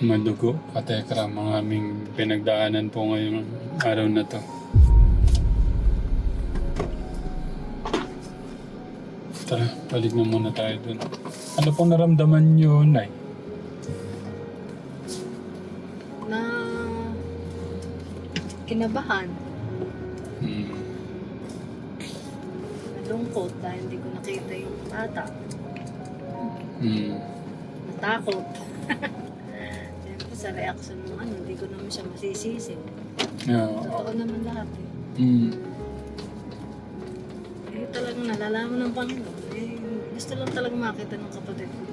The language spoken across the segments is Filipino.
Madugo, katekra, mga aming pinagdaanan po ngayong araw na to. Tara, balik na muna tayo dun. Ano pong naramdaman nyo, Nay? Na kinabahan, Hmm. nalungkot dahil hindi ko nakita yung bata. Hmm. Natakot. Sa reaction ng ano, hindi ko naman siya masisisi. Yeah. Totoo naman lahat eh. Hmm. Eh talagang nalalaman ng Panginoon. Eh, gusto lang talaga makita ng kapatid ko.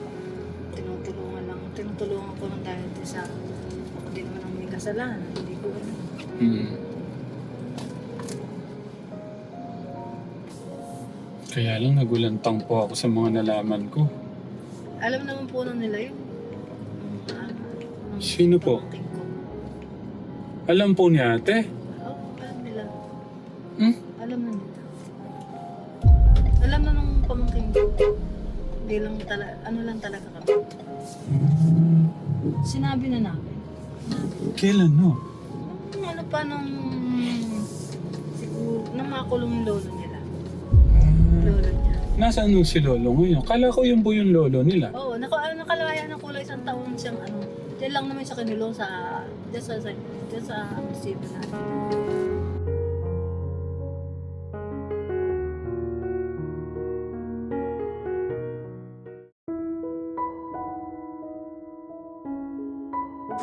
Tinutulungan lang. Tinutulungan ko lang dahil sa ako din naman ang may kasalanan. Hindi ko ano. Hmm. Kaya lang nagulantang po ako sa mga nalaman ko. Alam naman po na nila yun. Ah, ng Sino po? pamangkin ko. Alam po ni ate. Oo, alam nila. Hmm? Alam na nila. Alam na nung pamangkin ko. Hindi lang talaga, ano lang talaga kami. Sinabi na namin. Kailan no? Nung ano pa nung siguro, nang makulong yung lolo nila. Lolo niya. Nasaan nung si Lolo ngayon? Kala ko yung po yung Lolo nila. Oo, naka, ano, nakalaya ng kulay isang taon siyang ano. Diyan lang naman sa kanilo sa, diyan sa, sa, diyan sa munisipyo natin.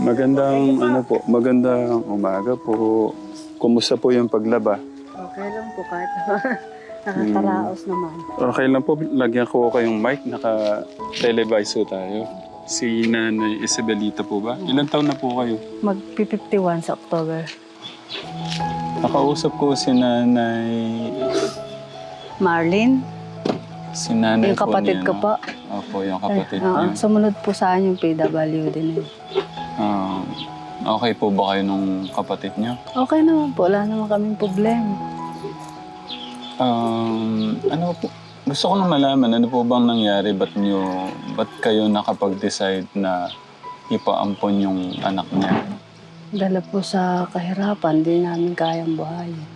Magandang ano po, magandang umaga po. Kumusta po yung paglaba? Okay lang po kahit nakakaraos naman. Okay lang po, lagyan ko kayong mic, naka-televise po tayo. Si Nanay Isabelita po ba? Ilan taon na po kayo? Mag-51 sa October. Nakausap ko si Nanay... Marlene, Si Nanay yung kapatid ko po. Opo, yung kapatid Oo, niya. sumunod po sa akin yung PWD na yun. Ah, okay po ba kayo nung kapatid niyo? Okay naman po, wala naman kaming problema. Um, ano po, gusto ko na malaman, ano po bang nangyari? Ba't nyo, ba't kayo nakapag-decide na ipaampon yung anak niya? Dala po sa kahirapan, di namin kayang buhayin.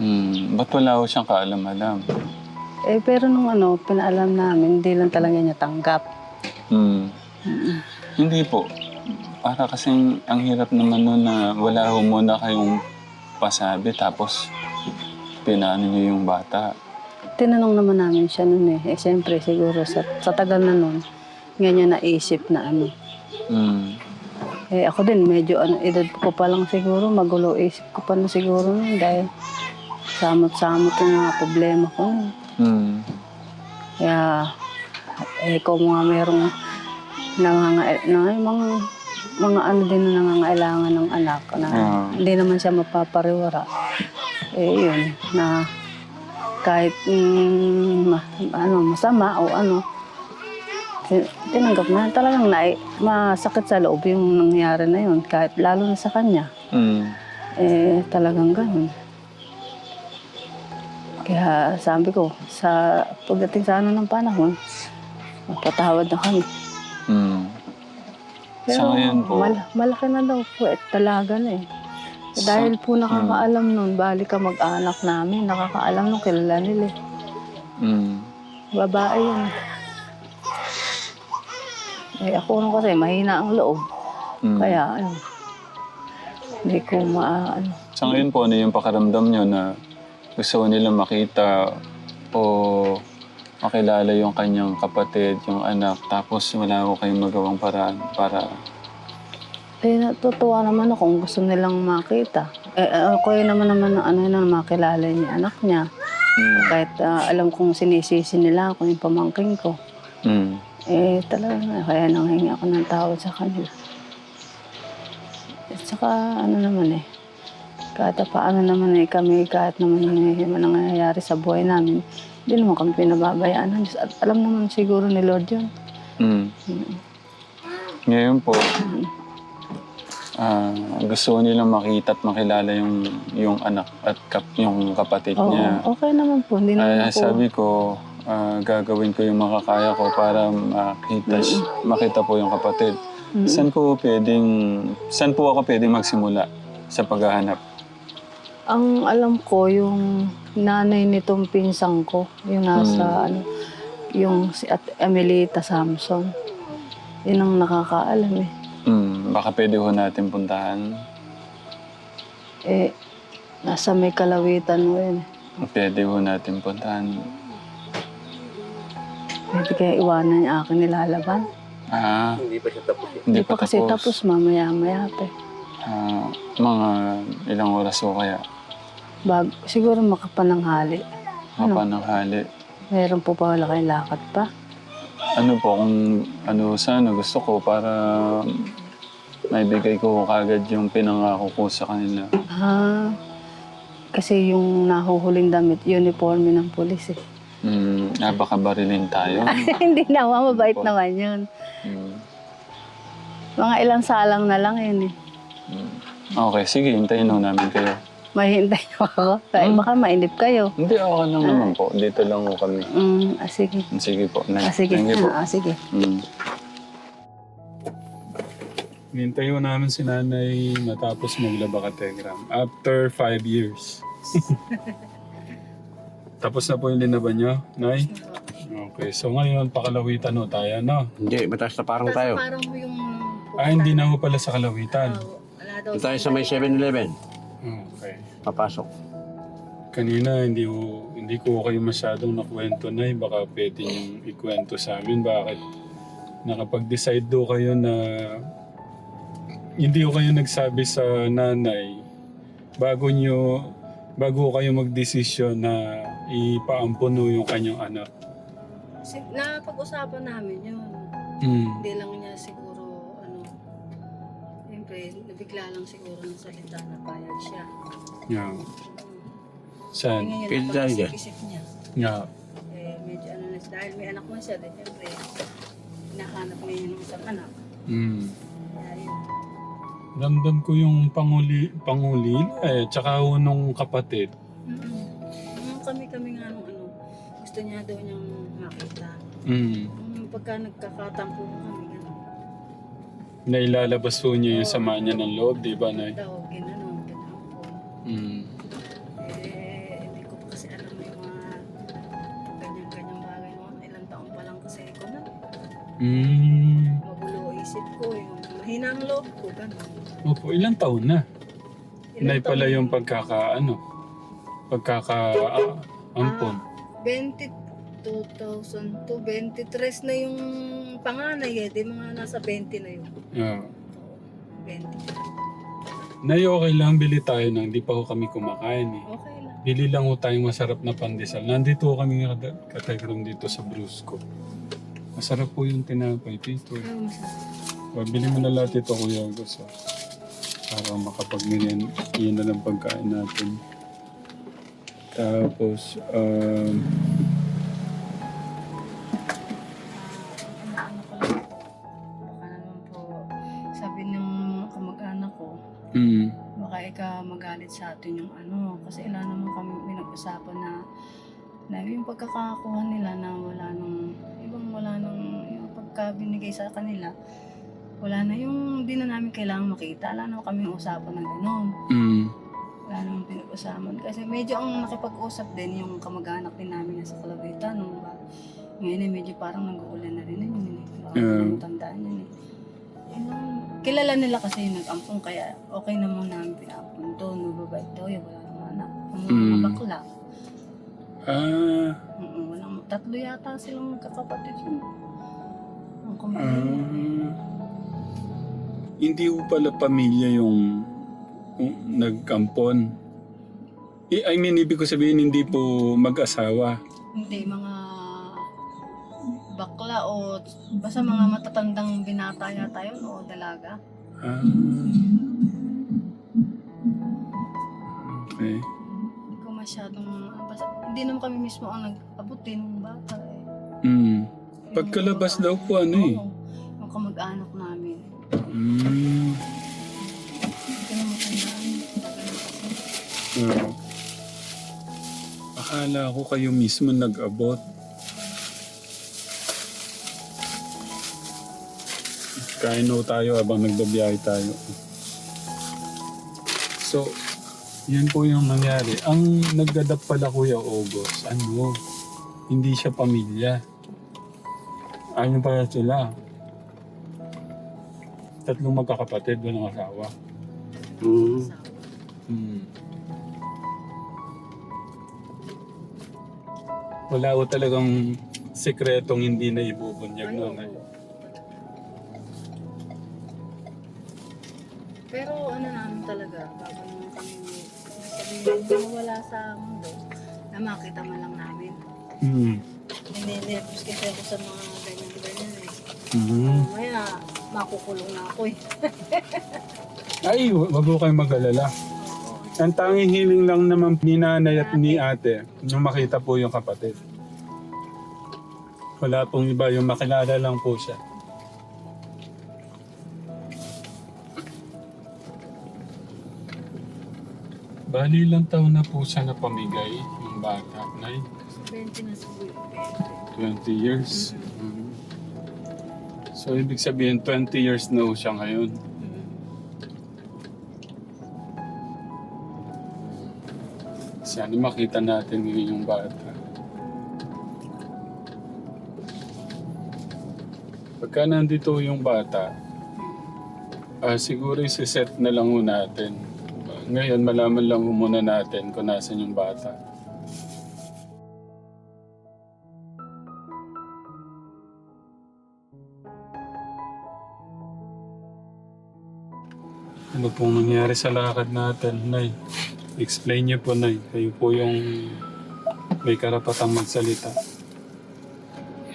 Hmm, ba't wala ko siyang kaalam-alam? Eh, pero nung ano, pinaalam namin, hindi lang talaga niya tanggap. Hmm, Mm-mm. hindi po. Para kasing ang hirap naman nun na wala ho muna kayong pasabi tapos pinaano niyo yung bata. Tinanong naman namin siya noon eh. Eh, siyempre, siguro sa, sa tagal na noon, nga niya naisip na ano. Hmm, Eh, ako din, medyo ano, edad ko pa lang siguro, magulo isip ko pa na siguro noon dahil samot-samot yung mga problema ko noon. hmm, Kaya, eh, kung mga merong nanganga, na, mga, mga ano din na nangangailangan ng anak na Ah. hindi naman siya mapapariwara. Eh, yun, na kahit mm, ano, masama o ano, tin- tinanggap na talagang na, masakit sa loob yung nangyari na yun, kahit lalo na sa kanya. hmm. Eh, talagang ganun. Kaya sabi ko, sa pagdating sa ano ng panahon, magpatawad na kami. Hmm. Sa ngayon po, mal- malaki na daw po eh, talaga na eh. Dahil po nakakaalam nun, bali ka mag-anak namin, nakakaalam nung kilala nila eh. hmm. Babae yun. Eh ako nung kasi mahina ang loob. Hmm. Kaya ano, hindi ko ma... Ano, Sa ngayon po, ano yung pakaramdam nyo na gusto nila makita o makilala yung kanyang kapatid, yung anak, tapos wala ko kayong magawang paraan para... Eh, natutuwa naman ako kung gusto nilang makita. Eh, ako yun naman naman ang ano na makilala niya anak niya. Mm, Kahit ah, alam kong sinisisi nila ako yung pamangking ko. mm, Eh, talaga nga, kaya nanghingi ako ng tawad sa kanila. At saka, ano naman eh, kahit paano naman eh, kami, kahit naman eh, nangyayari sa buhay namin, hindi naman kami pinababayaan ng Diyos. At alam naman siguro ni Lord yun. mm. Ngayon po, ah, gusto nilang makita at makilala yung, yung anak at kap, yung kapatid Oo, niya. okay naman po. Hindi naman Kaya ako... sabi ko, ah, gagawin ko yung makakaya ko para makita, makita po yung kapatid. Saan ko pwedeng, saan po ako pwedeng magsimula sa paghahanap? Ang alam ko, yung nanay nitong pinsang ko, yung nasa, ano, yung si At Emelita Samson. Yun ang nakakaalam eh. Hmm, baka pwede ho natin puntahan. Eh, nasa may kalawitan mo yun. eh. Pwede ho natin puntahan. Pwede kaya iwanan niya akin nilalaban. Ah, Hindi pa siya tapos eh. Hindi pa kasi tapos mamaya-maya pa eh. Ah, mga ilang oras ho kaya? Bag, siguro makapananghali. Ano? Kapananghali. Meron po pa wala kayong lakad pa. Ano po kung ano sana gusto ko para maibigay ko kagad yung pinangako ko sa kanila. Ah, kasi yung nahuhuling damit, uniforme ng polis eh. Hmm, ah, baka barilin tayo. Hindi naman, mabait naman yun. Hmm. Mga ilang salang na lang yun eh. Hmm. Okay, sige, hintayin ho namin kayo. Mahihintay niyo ako. Dahil baka mainip kayo. Hindi, okay lang naman po. Dito lang ho kami. Mm, ah, sige. Sige po. Ah, sige. Thank you po. Ah, sige. Mm. Nintay namin si nanay matapos maglaba ka telegram. After five years. Tapos na po yung linaban niyo, Nay? Okay, so ngayon pakalawitan ho tayo, no? Hindi, mataas na parang tayo. Parang yung... Ah, hindi na ho pala sa kalawitan. Wala daw. Doon tayo sa may 7-Eleven. Okay. Papasok. Kanina hindi ko hindi ko kayo masyadong nakwento na baka pwede niyong ikwento sa amin bakit nakapag-decide do kayo na hindi ko kayo nagsabi sa nanay bago niyo bago kayo magdesisyon na ipaampuno yung kanyang anak. Si- Napag-usapan namin yun. Mm. Hindi lang niya siguro, ano, nabigla lang siguro ng salita na payag siya. Yeah. Saan? ngayon, isip niya. Yeah. Eh, medyo ano na siya, dahil may anak na siya, dahil siyempre, hinahanap niya yung isang anak. Mm. Kaya yun. Ramdam ko yung panguli, panguli eh, tsaka ho nung kapatid. Mm-mm. Nung kami-kami nga nung ano, gusto niya daw niyang makita. Mm. Nung pagka nagkakatampo kami. Nailalabas po niya yung sama niya ng loob, di ba, Nay? Daw, ginanon, ginampon. Mm. Eh, hindi ko pa kasi alam yung mga ganyan-ganyang bagay. Mga ilang taon pa lang kasi ko na. Mm. Magulo isip ko, yung mahina ang loob ko, gano'n. Opo, ilang taon na? Ilang Nay pala yung pagkaka, ano, pagkaka, ah, ampon. 20, 2002, 23 na yung panganay eh. Di mga nasa 20 na yun. Yeah. 20. Nay, okay lang, bili tayo nang di pa ho kami kumakain eh. Okay lang. Bili lang ho tayong masarap na pandesal. Nandito ho kami kategram dito sa Brusco. Masarap po yung tinapay, Pito. Ano masarap? O, bili mo na lahat ito, Kuya August. ah. Para makapag-meriend. Yun na lang pagkain natin. Tapos, um, ika magalit sa atin yung ano. Kasi ilan naman kami pinag-usapan na na yung pagkakakuha nila na wala nang, ibang wala nang, yung pagka binigay sa kanila, wala na yung di na namin kailangan makita. Wala naman kami usapan ng gano'n. mm, Wala naman pinag-usapan. Kasi medyo ang nakipag-usap din yung kamag-anak din namin na sa Kalawitan. Nung ba, ngayon eh, medyo parang nag-uulan na rin yun. Eh. Baka Yeah. tandaan yun eh. Kilala nila kasi yung nag-ampong kaya okay naman namin pinapun to. Nababait daw yun. Wala naman anak. Ang mga Mm. bakla. ah, Mm, walang, tatlo yata silang kakapatid yun. Ang kumbaga. ah, hindi ho pala pamilya yung, yung nagkampon. I, I mean, ibig ko sabihin, hindi po mag-asawa. Hindi, mga bakla o basta mga matatandang binata yata yun o dalaga. Ah. Okay. Hindi ko masyadong, basta, hindi naman kami mismo ang nag-abutin ng bata eh. Mm. Pagkalabas daw po ano eh. Oo, yung kamag-anak namin. Mm. Hindi ko naman tandaan. Tagal na kasi. Ah. Akala ko kayo mismo nag-abot. Kain tayo habang nagbabiyahe tayo. So, yan po yung nangyari. Ang nagdadap pala Kuya August, ano, hindi siya pamilya. Ano pala sila? Tatlong magkakapatid, walang asawa. Mm. Hmm. Wala ko talagang sekretong hindi na ibubunyag noon. Ay. Wala sa mundo, na makita man lang namin. Hmm. Hindi nervous kasi ako sa mga ganyan-ganyan eh. Hmm. Mamaya, makukulong na ako eh. Ay, wa- wag ko kayong mag-alala. Ang tanging hiling lang naman ni nanay at ni ate, yung makita po yung kapatid. Wala pong iba, yung makilala lang po siya. Bali lang taon na po siya na pamigay, yung bata. Nay, 20 na siguro. 20 years. Mhm. So, ibig sabihin, 20 years na po siya ngayon. Mm. Sana makita natin yung bata. Pagka nandito yung bata, ah siguro isi-set na lang natin. Ngayon, malaman lang muna natin kung nasan yung bata. Ano pong nangyari sa lakad natin, Nay? Explain niyo po, Nay. Kayo po yung may karapatang magsalita.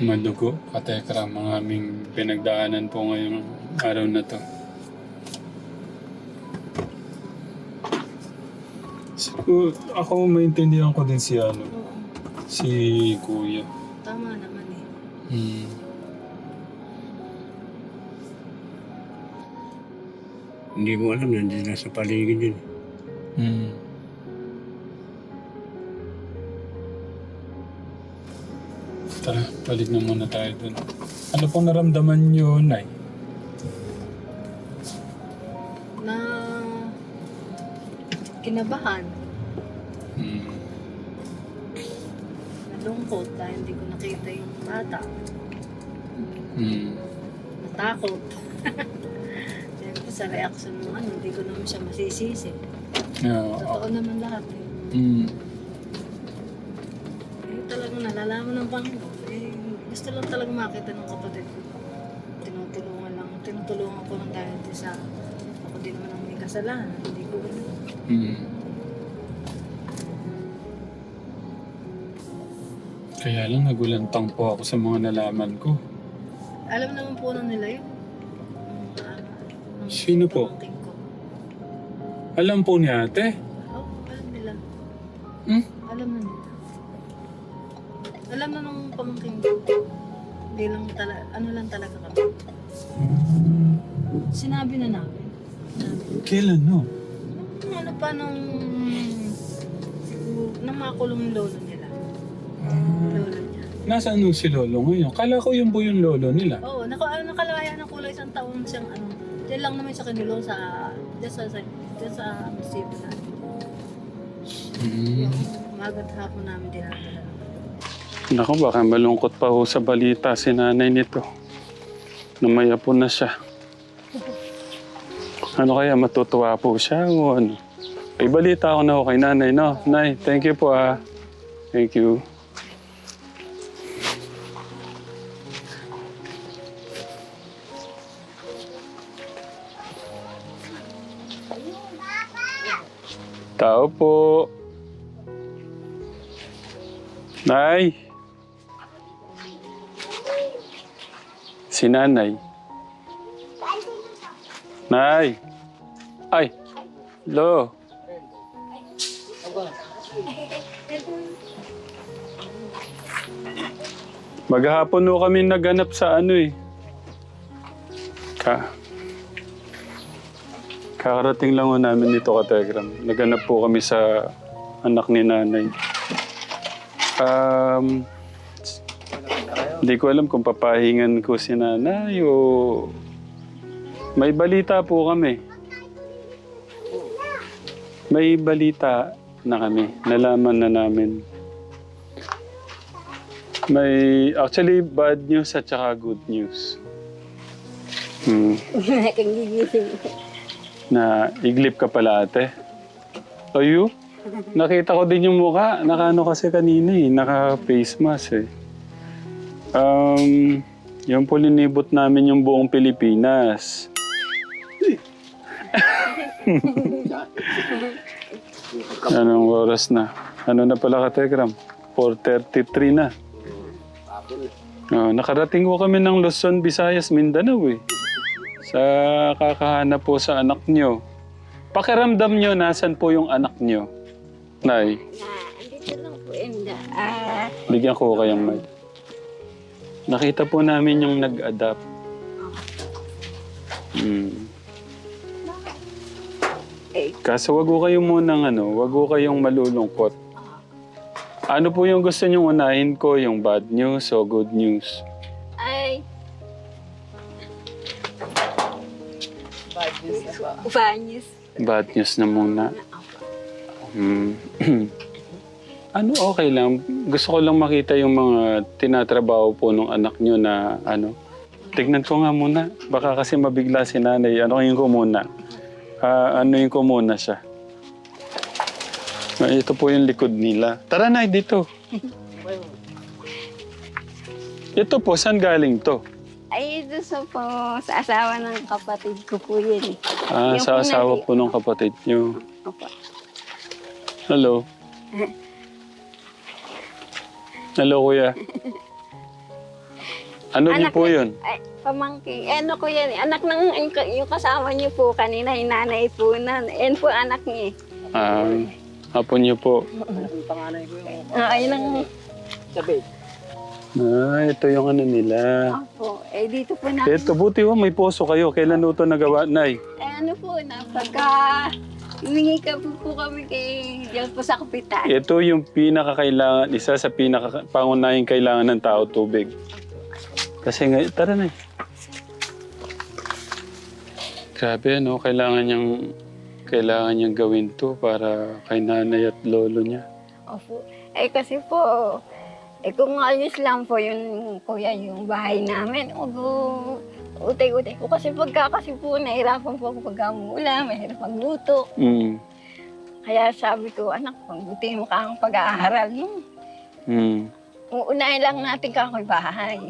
Madugo, katekra, mga aming pinagdaanan po ngayong araw na to. Siguro, ako maintindihan ko din si ano, Oo, si Kuya. tama naman eh. Hmm. Hindi mo alam, nandiyan na sa paligid yun. Hmm. Tara, balik na muna tayo dun. Ano pong naramdaman niyo, Nay? Na kinabahan, nalungkot dahil hindi ko nakita yung bata. Hmm. Natakot. Siyempre sa reaction ng ano, hindi ko naman siya masisisi. Yeah. Totoo naman lahat eh. Hmm. Eh, talagang nalalaman ng Panginoon. Eh, gusto lang talaga makita ng kapatid ko. Tinutulungan lang. Tinutulungan ko lang dahil sa ako din naman ang may kasalanan. Hindi ko Hmm. Kaya lang nagulantang po ako sa mga nalaman ko. Alam naman po na nila yun. Ang, ah, ng Sino po? pamangkin ko. Alam po ni ate. Oo, alam nila. Hmm? Alam na nila. Alam na nung pamangkin ko. Hindi lang talaga, ano lang talaga kami. Sinabi na namin. Kailan no? Nung ano pa nung... Nang makulong yung lolo nila. Lolo niya. Nasaan nung si Lolo ngayon? Kala ko yung yung Lolo nila. Oo, naka, ano, nakalaya ng kulay isang taon siyang ano. Diyan lang naman sa kanilo sa... Diyan sa... sa diyan sa museum na. Hmm. Magat hapon namin dinadala. Naku, baka malungkot pa ho sa balita si nanay nito. Namaya po na siya. Ano kaya, matutuwa po siya o ano? May balita ako na ho kay nanay, no? Nay, thank you po ah. Thank you. Tao po. Nay. Si nanay. Nay. Ay. Lo. Maghapon no kami naganap sa ano eh. Ka. Kakarating lang ho namin dito ka Telegram. Naganap po kami sa anak ni nanay. Um, hindi ko alam kung papahingan ko si nanay o May balita po kami. May balita na kami. Nalaman na namin. May actually bad news at saka good news. Hmm. na iglip ka pala ate. O you? Nakita ko din yung mukha. Nakano kasi kanina eh. Naka-face mask eh. Um, yung po linibot namin yung buong Pilipinas. Anong oras na? Ano na pala ka, Tegram? 4.33 na. Oh, nakarating ko kami ng Luzon, Visayas, Mindanao eh. Sa kakahanap po sa anak nyo. Pakiramdam nyo, nasan po yung anak nyo? Nay, Andito lang po, Enda. Ah, bigyan ko kayong mic. Nakita po namin yung nag-adapt. Hmm. eh, Kaso wag ko kayong munang ano, wag ko kayong malulungkot. Ano po yung gusto nyo unahin ko, yung bad news o good news? News na po. Vanyas. Bad news na muna. Hmm. ano okay lang, gusto ko lang makita yung mga tinatrabaho po ng anak nyo na ano. Tignan ko nga muna, baka kasi mabigla si nanay. Ano yung ko muna? Ah, ano yung ko muna siya? Ah, ito po yung likod nila. Tara na, dito. Ito po, saan galing to? Ay, ito sa po, sa asawa ng kapatid ko po yun. eh. Ah, Yung sa po asawa po ng kapatid nyo. Opo. Hello. Hello, kuya. Ano niyo Anak po yun? Ay, pamangkin. Eh, ano ko yan, eh, anak ng yung, yung kasama niyo po kanina, yung nanay po na. Yan po anak niya. eh. Ah, hapon niyo po. Ah, ayun ang, Ah, ito yung ano nila. opo. Eh, dito po na. Ito, buti ho, may poso kayo. Kailan ito nagawa, Nay? Eh, ano po na, pagka humingi ka po, po kami kay Diyos po sa kapitan. Ito yung pinakakailangan, isa sa pinakapangunahing kailangan ng tao, tubig. Kasi nga, tara na. Grabe, ano, kailangan niyang, kailangan niyang gawin to para kay nanay at lolo niya. Opo. Eh kasi po, eh kung ayos lang po yun, kuya, yung bahay namin, ugo, utay-utay ko. Kasi pagka kasi po, nahirapan po ako pagka mula, mahirap magluto. Mm. Kaya sabi ko, anak, pagbuti mo ka ang pag-aaral mo. Mm. Uunahin lang natin ka ako'y bahay.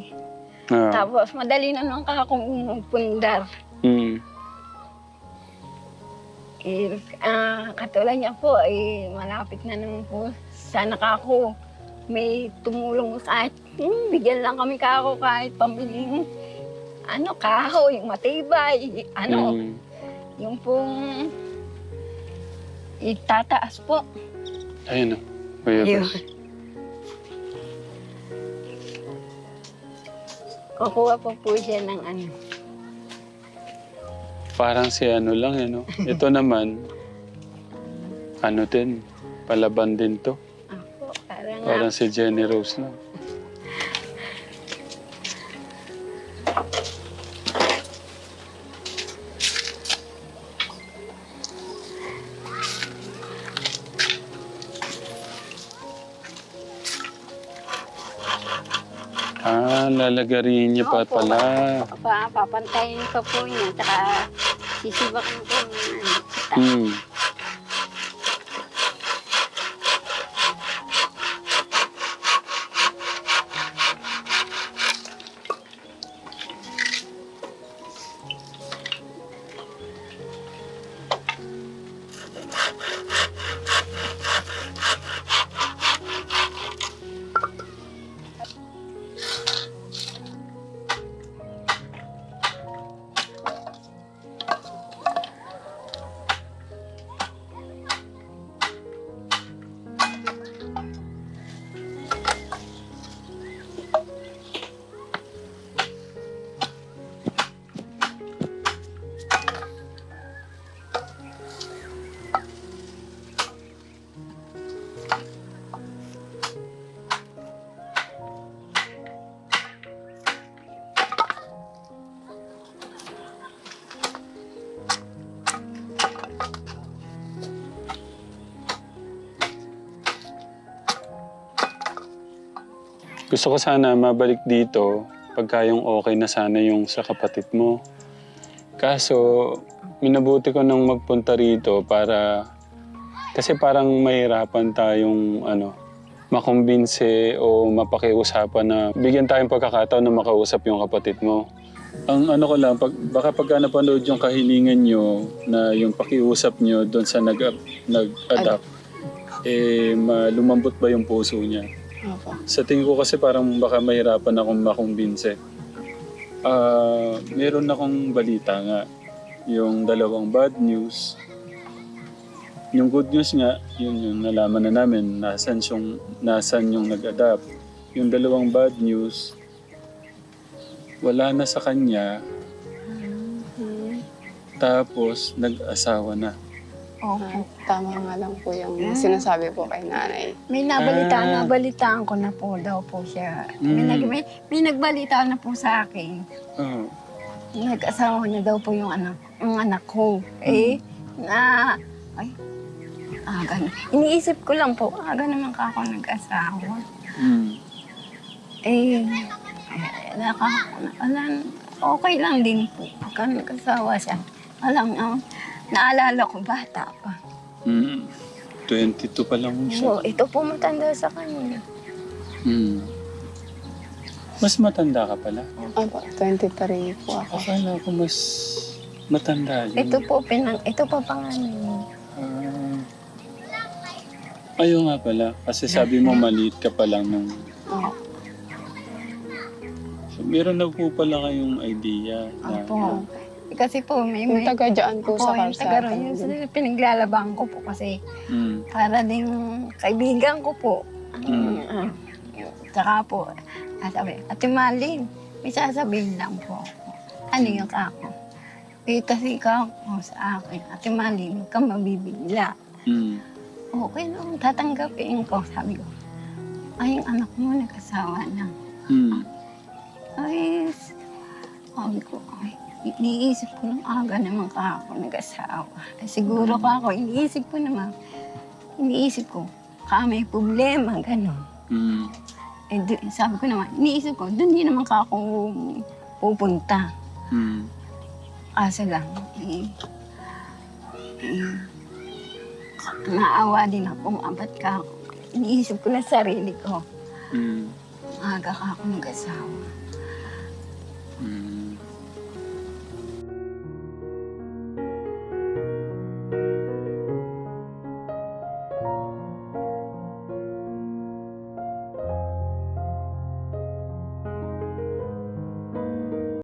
Ah. Tapos madali naman ka akong pundar. Mm. Eh, ah, katulad niya po, eh, malapit na naman po. Sana ka ako may tumulong kahit hmm, bigyan lang kami kako kahit pambiling ano, kahoy, matibay, ano, Mm. yung pong itataas po. Ayun o. Kuya Ayun. Bas. Kukuha po po siya ng ano. Parang si ano lang, ano. Ito naman, ano din, palaban din to. Parang si Jenny Rose lang. Ah, lalagarin niya pa Opo. pala. pa, papantayin pa po niya, tsaka sisibakan po ng ano. Hmm. Gusto ko sana mabalik dito pagka yung okay na sana yung sa kapatid mo. Kaso, minabuti ko nang magpunta rito para... Kasi parang mahirapan tayong ano, makumbinse o mapakiusapan na bigyan tayong pagkakataon na makausap yung kapatid mo. Ang ano ko lang, pag, baka pagka napanood yung kahilingan nyo na yung pakiusap nyo doon sa nag, nag-adapt, eh, ma- lumambot ba yung puso niya? Opo. Sa tingin ko kasi parang baka mahirapan akong makumbinse. Ah, meron akong balita nga. Yung dalawang bad news. Yung good news nga, yun yung nalaman na namin nasan yung, nasan yung nag-adapt. Yung dalawang bad news, wala na sa kanya, tapos nag-asawa na. Ah, tama nga lang po yung sinasabi po kay nanay. May nabalita, Ah. nabalitaan ko na po daw po siya. May, Mm. nag, may, may nagbalita na po sa akin. Oh. Nag-asawa niya daw po yung anak, yung anak ko. Eh, na, ay, aga na. Iniisip ko lang po, aga naman ka ako nag-asawa. Mm. Eh, eh naka, alam, okay lang din po. Pagka nag-asawa siya. Alam, um, naalala ko, bata pa. Mm. 22 pa lang siya. So, ito po matanda sa kanya. Mm. Mas matanda ka pala. Opo, 23 po ako. Akala ko mas matanda yun. Ito po, pinang, ito pa pangalan niya. Ah. Ayaw nga pala. Kasi sabi mo maliit ka pa lang. Oo. So, meron na po pala kayong idea na... Opo. Kasi po, may, Yung may, taga dyan po sa yung taga kalsada. ron, yung pinaglalaban ko po kasi Mm. para din kaibigan ko po. Mm. Mm. Tsaka po, sasabi, Ate Malin, may sasabihin lang po. Ano yung kako? Eh, kasi kako sa akin, Ate Malin, huwag kang mabibigla. Mm. Okay lang, tatanggapin ko. Sabi ko, ay, yung anak mo nag-asawa na. Mm. Ay, sabi ko, ay, iniisip ko nung aga naman ka ako nag-asawa. Ay, siguro ka ako, iniisip ko naman, iniisip ko, ka may problema, gano'n. Mm. Eh, di- sabi ko naman, iniisip ko, doon din naman ka ako pupunta. Mm. Kaso lang, eh, eh, naawa din ako, abat ka ako. Iniisip ko na sarili ko, Mm. aga ka ako nag-asawa. Mm.